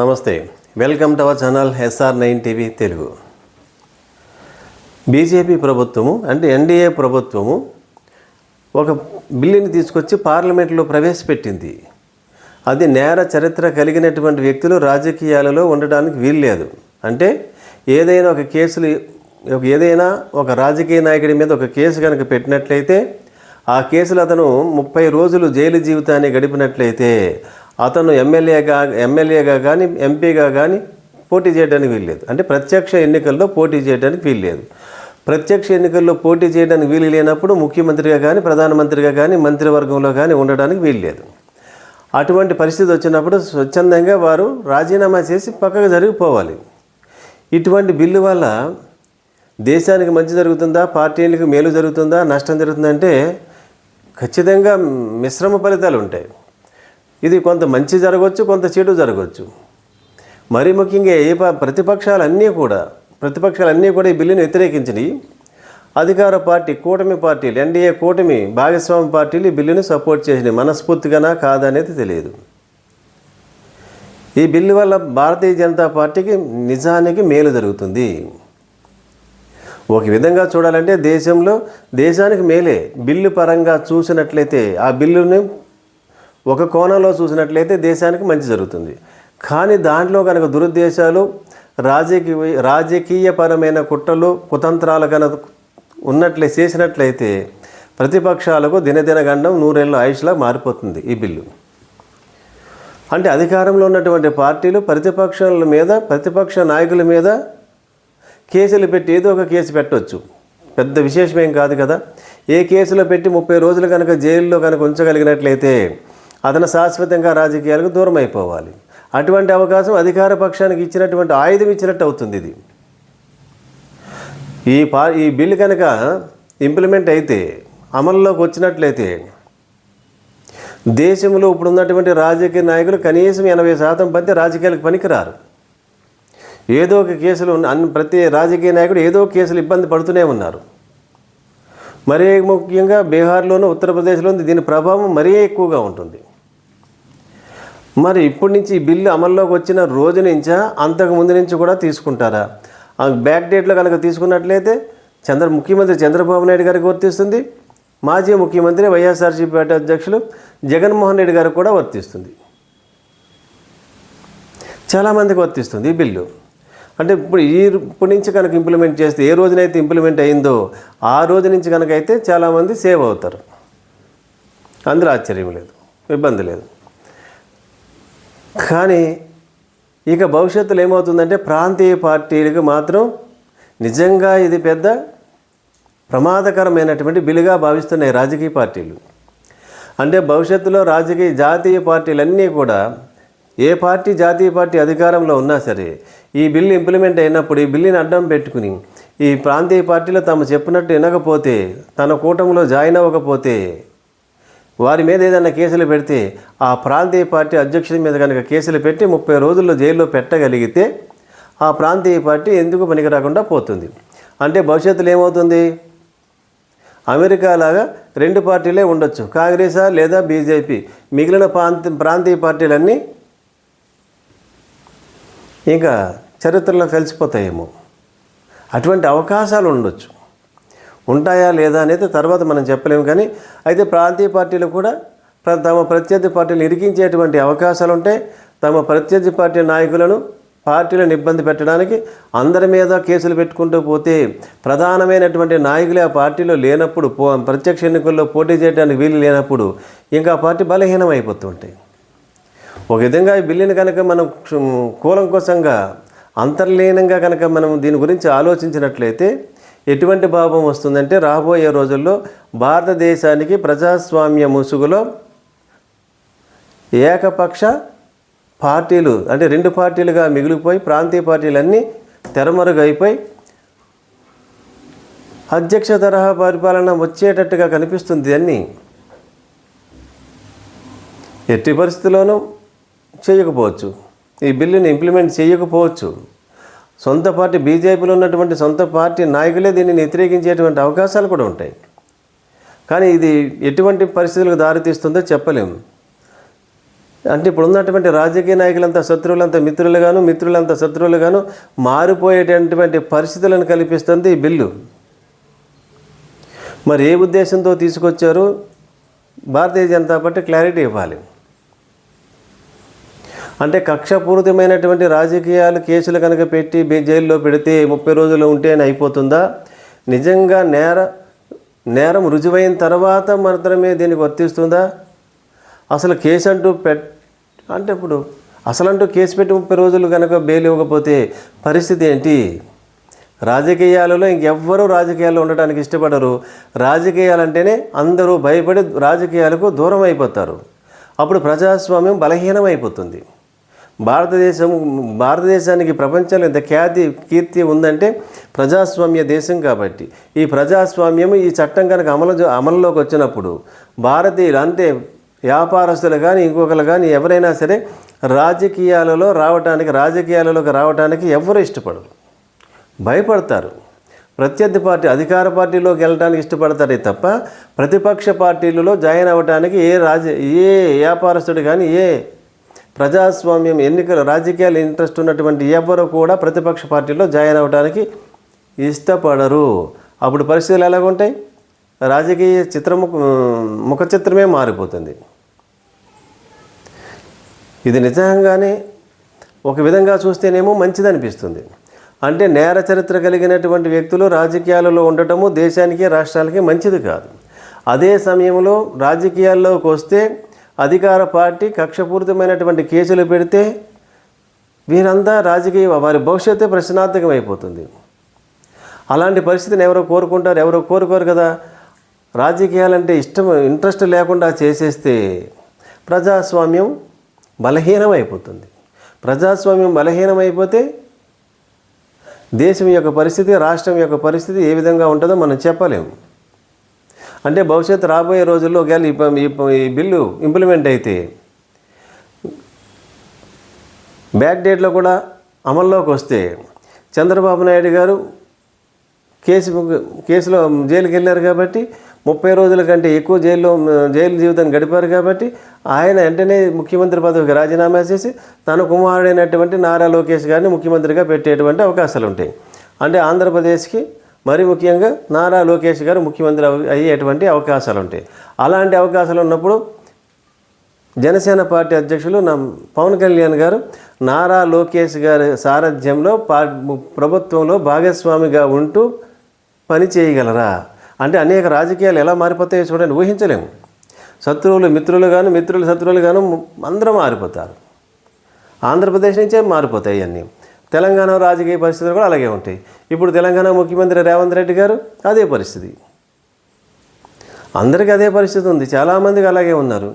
నమస్తే. Welcome to our channel SR nine TV Telugu. BJP ప్రభుత్వము అంటే ఎన్డీఏ ప్రభుత్వము ఒక బిల్లుని తీసుకొచ్చి పార్లమెంట్లో ప్రవేశపెట్టింది. అది నేర చరిత్ర కలిగినటువంటి వ్యక్తులు రాజకీయాలలో ఉండడానికి వీల్లేదు. అంటే ఏదైనా ఒక కేసులు ఒక ఏదైనా ఒక రాజకీయ నాయకుడి మీద ఒక కేసు కనుక పెట్టినట్లయితే ఆ కేసులు అతను ముప్పై రోజులు జైలు జీవితాన్ని గడిపినట్లయితే అతను ఎమ్మెల్యేగా ఎమ్మెల్యేగా కానీ ఎంపీగా కానీ పోటీ చేయడానికి వీల్లేదు. అంటే ప్రత్యక్ష ఎన్నికల్లో పోటీ చేయడానికి వీల్లేదు. ప్రత్యక్ష ఎన్నికల్లో పోటీ చేయడానికి వీలు లేనప్పుడు ముఖ్యమంత్రిగా కానీ ప్రధానమంత్రిగా కానీ మంత్రివర్గంలో కానీ ఉండడానికి వీల్లేదు. అటువంటి పరిస్థితి వచ్చినప్పుడు స్వచ్ఛందంగా వారు రాజీనామా చేసి పక్కకు జరిగిపోవాలి. ఇటువంటి బిల్లు వల్ల దేశానికి మంచి జరుగుతుందా పార్టీలకు మేలు జరుగుతుందా నష్టం జరుగుతుందంటే ఖచ్చితంగా మిశ్రమ ఫలితాలు ఉంటాయి. ఇది కొంత మంచి జరగవచ్చు కొంత చెడు జరగవచ్చు మరీ ముఖ్యంగా ఏ ప- ప్రతిపక్షాలన్నీ కూడా ప్రతిపక్షాలన్నీ కూడా ఈ బిల్లును వ్యతిరేకించినాయి. అధికార పార్టీ కూటమి పార్టీలు ఎన్డీఏ కూటమి భాగస్వామి పార్టీలు ఈ బిల్లును సపోర్ట్ చేసినాయి. మనస్ఫూర్తిగానా కాదనేది తెలియదు. ఈ బిల్లు వల్ల భారతీయ జనతా పార్టీకి నిజానికి మేలు జరుగుతుంది. ఒక విధంగా చూడాలంటే దేశంలో దేశానికి మేలే. బిల్లు పరంగా చూసినట్లయితే ఆ బిల్లుని ఒక కోణంలో చూసినట్లయితే దేశానికి మంచి జరుగుతుంది. కానీ దాంట్లో కనుక దురుద్దేశాలు రాజకీయ రాజకీయపరమైన కుట్రలు కుతంత్రాలు కనుక ఉన్నట్లే చేసినట్లయితే ప్రతిపక్షాలకు దినదిన గండం నూరేళ్ళ ఆయుష్లా మారిపోతుంది ఈ బిల్లు. అంటే అధికారంలో ఉన్నటువంటి పార్టీలు ప్రతిపక్షాల మీద ప్రతిపక్ష నాయకుల మీద కేసులు పెట్టి ఏదో ఒక కేసు పెట్టవచ్చు పెద్ద విశేషమేం కాదు కదా. ఏ కేసులో పెట్టి ముప్పై రోజులు కనుక జైల్లో కనుక ఉంచగలిగినట్లయితే అతను శాశ్వతంగా రాజకీయాలకు దూరం అయిపోవాలి అటువంటి అవకాశం అధికార పక్షానికి ఇచ్చినటువంటి ఆయుధం ఇచ్చినట్టు అవుతుంది ఇది. ఈ పా ఈ బిల్లు కనుక ఇంప్లిమెంట్ అయితే అమల్లోకి వచ్చినట్లయితే దేశంలో ఇప్పుడు ఉన్నటువంటి రాజకీయ నాయకులు కనీసం ఎనభై శాతం మంది రాజకీయాలకు పనికిరారు. ఏదో ఒక కేసులు అన్ని ప్రతి రాజకీయ నాయకుడు ఏదో కేసులు ఇబ్బంది పడుతూనే ఉన్నారు. మరీ ముఖ్యంగా బీహార్లోను ఉత్తరప్రదేశ్లోను దీని ప్రభావం మరీ ఎక్కువగా ఉంటుంది. మరి ఇప్పటి నుంచి ఈ బిల్లు అమల్లోకి వచ్చిన రోజు నుంచా అంతకు ముందు నుంచి కూడా తీసుకుంటారా? ఆ బ్యాక్ డేట్లో కనుక తీసుకున్నట్లయితే చంద్ర ముఖ్యమంత్రి చంద్రబాబు నాయుడు గారికి వర్తిస్తుంది. మాజీ ముఖ్యమంత్రి వైఎస్ఆర్సీపీ పార్టీ అధ్యక్షులు జగన్మోహన్ రెడ్డి గారికి కూడా వర్తిస్తుంది. చాలామందికి వర్తిస్తుంది ఈ బిల్లు. అంటే ఇప్పుడు ఈ ఇప్పటి నుంచి కనుక ఇంప్లిమెంట్ చేస్తే ఏ రోజునైతే ఇంప్లిమెంట్ అయిందో ఆ రోజు నుంచి కనుక అయితే చాలామంది సేవ్ అవుతారు. అందులో ఆశ్చర్యం లేదు ఇబ్బంది లేదు. కానీ ఇక భవిష్యత్తులో ఏమవుతుందంటే ప్రాంతీయ పార్టీలకు మాత్రం నిజంగా ఇది పెద్ద ప్రమాదకరమైనటువంటి బిలుగా భావిస్తున్నాయి రాజకీయ పార్టీలు. అంటే భవిష్యత్తులో రాజకీయ జాతీయ పార్టీలన్నీ కూడా ఏ పార్టీ జాతీయ పార్టీ అధికారంలో ఉన్నా సరే ఈ బిల్లు ఇంప్లిమెంట్ అయినప్పుడు ఈ బిల్లుని అడ్డం పెట్టుకుని ఈ ప్రాంతీయ పార్టీలు తాము చెప్పినట్టు వినకపోతే తన కూటమిలో జాయిన్ అవ్వకపోతే వారి మీద ఏదైనా కేసులు పెడితే ఆ ప్రాంతీయ పార్టీ అధ్యక్షుడి మీద కనుక కేసులు పెట్టి ముప్పై రోజుల్లో జైల్లో పెట్టగలిగితే ఆ ప్రాంతీయ పార్టీ ఎందుకు పనికి రాకుండా పోతుంది? అంటే భవిష్యత్తులో ఏమవుతుంది? అమెరికా లాగా రెండు పార్టీలే ఉండొచ్చు. కాంగ్రెసా లేదా బీజేపీ. మిగిలిన ప్రాంత ప్రాంతీయ పార్టీలన్నీ ఇంకా చరిత్రలో కలిసిపోతాయేమో. అటువంటి అవకాశాలు ఉండొచ్చు. ఉంటాయా లేదా అనేది తర్వాత మనం చెప్పలేము. కానీ అయితే ప్రాంతీయ పార్టీలు కూడా ప్ర- తమ ప్రత్యర్థి పార్టీలు ఇరికించేటువంటి అవకాశాలు ఉంటాయి తమ ప్రత్యర్థి పార్టీ నాయకులను పార్టీలను ఇబ్బంది పెట్టడానికి అందరి మీద కేసులు పెట్టుకుంటూ పోతే ప్రధానమైనటువంటి నాయకులే ఆ పార్టీలో లేనప్పుడు పో ప్రత్యక్ష ఎన్నికల్లో పోటీ చేయడానికి వీలు లేనప్పుడు ఇంకా పార్టీ బలహీనం అయిపోతుంటాయి ఒక విధంగా ఈ బిల్లుని కనుక మనం క్షు- కూలంకోసంగా అంతర్లీనంగా కనుక మనం దీని గురించి ఆలోచించినట్లయితే ఎటువంటి భావం వస్తుందంటే రాబోయే రోజుల్లో భారతదేశానికి ప్రజాస్వామ్య ముసుగులో ఏకపక్ష పార్టీలు అంటే రెండు పార్టీలుగా మిగిలిపోయి ప్రాంతీయ పార్టీలన్నీ తెరమరుగైపోయి అధ్యక్ష తరహా పరిపాలన వచ్చేటట్టుగా కనిపిస్తుంది అన్నీ ఎట్టి పరిస్థితుల్లోనూ చేయకపోవచ్చు. ఈ బిల్లుని ఇంప్లిమెంట్ చేయకపోవచ్చు. సొంత పార్టీ బీజేపీలో ఉన్నటువంటి సొంత పార్టీ నాయకులే దీనిని వ్యతిరేకించేటువంటి అవకాశాలు కూడా ఉంటాయి. కానీ ఇది ఎటువంటి పరిస్థితులకు దారితీస్తుందో చెప్పలేము. అంటే ఇప్పుడు ఉన్నటువంటి రాజకీయ నాయకులంతా శత్రువులంతా మిత్రులుగాను మిత్రులంతా శత్రువులుగాను మారిపోయేటటువంటి పరిస్థితులను కల్పిస్తుంది ఈ బిల్లు. మరి ఏ ఉద్దేశంతో తీసుకొచ్చారు? భారతీయ జనతా పార్టీ క్లారిటీ ఇవ్వాలి. అంటే కక్షపూరితమైనటువంటి రాజకీయాలు కేసులు కనుక పెట్టి జైల్లో పెడితే ముప్పై రోజులు ఉంటేనే అయిపోతుందా? నిజంగా నేర నేరం రుజువైన తర్వాత మాత్రమే దీనికి వర్తిస్తుందా? అసలు కేసు అంటూ పెట్ అంటే ఇప్పుడు అసలంటూ కేసు పెట్టి ముప్పై రోజులు కనుక బెయిల్ ఇవ్వకపోతే పరిస్థితి ఏంటి? రాజకీయాలలో ఇంకెవ్వరూ రాజకీయాల్లో ఉండడానికి ఇష్టపడరు. రాజకీయాలంటేనే అందరూ భయపడి రాజకీయాలకు దూరం అయిపోతారు. అప్పుడు ప్రజాస్వామ్యం బలహీనమైపోతుంది. భారతదేశం భారతదేశానికి ప్రపంచంలో ఇంత ఖ్యాతి కీర్తి ఉందంటే ప్రజాస్వామ్య దేశం కాబట్టి. ఈ ప్రజాస్వామ్యం ఈ చట్టం కనుక అమలు అమలులోకి వచ్చినప్పుడు భారతీయులు అంటే వ్యాపారస్తులు కానీ ఇంకొకరు కానీ ఎవరైనా సరే రాజకీయాలలో రావటానికి రాజకీయాలలోకి రావటానికి ఎవరు ఇష్టపడరు. భయపడతారు. ప్రత్యర్థి పార్టీ అధికార పార్టీలోకి వెళ్ళడానికి ఇష్టపడతారే తప్ప ప్రతిపక్ష పార్టీలలో జాయిన్ అవ్వడానికి ఏ రాజ ఏ వ్యాపారస్తుడు కానీ ఏ ప్రజాస్వామ్యం ఎన్నికల రాజకీయాలు ఇంట్రెస్ట్ ఉన్నటువంటి ఎవరు కూడా ప్రతిపక్ష పార్టీలో జాయిన్ అవ్వడానికి ఇష్టపడరు. అప్పుడు పరిస్థితులు ఎలాగుంటాయి? రాజకీయ చిత్రం ముఖ చిత్రమే మారిపోతుంది. ఇది నిజంగానే ఒక విధంగా చూస్తేనేమో మంచిది అనిపిస్తుంది అంటే నేర చరిత్ర కలిగినటువంటి వ్యక్తులు రాజకీయాలలో ఉండటము దేశానికి రాష్ట్రాలకి మంచిది కాదు. అదే సమయంలో రాజకీయాల్లోకి వస్తే అధికార పార్టీ కక్షపూరితమైనటువంటి కేసులు పెడితే వీరంతా రాజకీయ వారి భవిష్యత్తే ప్రశ్నార్థకం అయిపోతుంది అలాంటి పరిస్థితిని ఎవరో కోరుకుంటారు ఎవరో కోరుకోరు కదా. రాజకీయాలంటే ఇష్టం ఇంట్రెస్ట్ లేకుండా చేసేస్తే ప్రజాస్వామ్యం బలహీనమైపోతుంది. ప్రజాస్వామ్యం బలహీనమైపోతే దేశం యొక్క పరిస్థితి రాష్ట్రం యొక్క పరిస్థితి ఏ విధంగా ఉంటుందో మనం చెప్పలేము. అంటే భవిష్యత్తు రాబోయే రోజుల్లో ఒకవేళ ఈ బిల్లు ఇంప్లిమెంట్ అయితే బ్యాక్ డేట్లో కూడా అమల్లోకి వస్తే చంద్రబాబు నాయుడు గారు కేసు కేసులో జైలుకి వెళ్ళారు కాబట్టి ముప్పై రోజుల కంటే ఎక్కువ జైల్లో జైలు జీవితాన్ని గడిపారు కాబట్టి ఆయన వెంటనే ముఖ్యమంత్రి పదవికి రాజీనామా చేసి తన కుమారుడైనటువంటి నారా లోకేష్ గారిని ముఖ్యమంత్రిగా పెట్టేటువంటి అవకాశాలు ఉంటాయి అంటే ఆంధ్రప్రదేశ్కి మరి ముఖ్యంగా నారా లోకేష్ గారు ముఖ్యమంత్రి అయ్యేటువంటి అవకాశాలు ఉంటాయి అలాంటి అవకాశాలు ఉన్నప్పుడు జనసేన పార్టీ అధ్యక్షులు నా పవన్ కళ్యాణ్ గారు నారా లోకేష్ గారి సారథ్యంలో పార్ ప్రభుత్వంలో భాగస్వామిగా ఉంటూ పని చేయగలరా? అంటే అనేక రాజకీయాలు ఎలా మారిపోతాయో చూడండి ఊహించలేము. శత్రువులు మిత్రులు గాను మిత్రులు శత్రువులు గాను అందరూ మారిపోతారు. ఆంధ్రప్రదేశ్ నుంచే మారిపోతాయి అన్నీ. తెలంగాణ రాజకీయ పరిస్థితులు కూడా అలాగే ఉంటాయి. ఇప్పుడు తెలంగాణ ముఖ్యమంత్రి రేవంత్ రెడ్డి గారు అదే పరిస్థితి. అందరికీ అదే పరిస్థితి ఉంది. చాలామందికి అలాగే ఉన్నారు.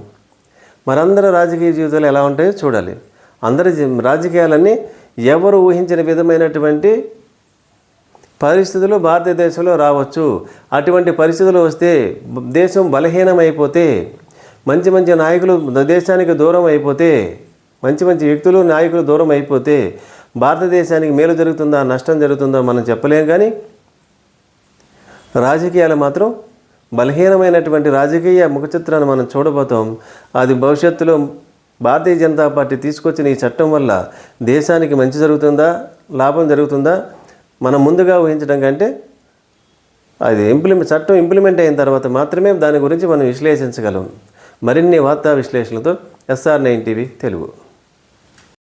మరందరూ రాజకీయ జీవితాలు ఎలా ఉంటాయో చూడాలి. అందరి రాజకీయాలన్నీ ఎవరు ఊహించిన విధమైనటువంటి పరిస్థితులు భారతదేశంలో రావచ్చు. అటువంటి పరిస్థితులు వస్తే దేశం బలహీనమైపోతే మంచి మంచి నాయకులు దేశానికి దూరం అయిపోతే మంచి మంచి వ్యక్తులు నాయకులు దూరం అయిపోతే భారతదేశానికి మేలు జరుగుతుందా నష్టం జరుగుతుందా మనం చెప్పలేం కానీ రాజకీయాలు మాత్రం బలహీనమైనటువంటి రాజకీయ ముఖచిత్రాన్ని మనం చూడబోతాం. అది భవిష్యత్తులో భారతీయ జనతా పార్టీ తీసుకొచ్చిన ఈ చట్టం వల్ల దేశానికి మంచి జరుగుతుందా లాభం జరుగుతుందా మనం ముందుగా ఊహించడం కంటే అది ఇంప్లిమెంట్ చట్టం ఇంప్లిమెంట్ అయిన తర్వాత మాత్రమే దాని గురించి మనం విశ్లేషించగలం. మరిన్ని వార్తా విశ్లేషణలతో ఎస్ఆర్ నైన్ టీవీ తెలుగు.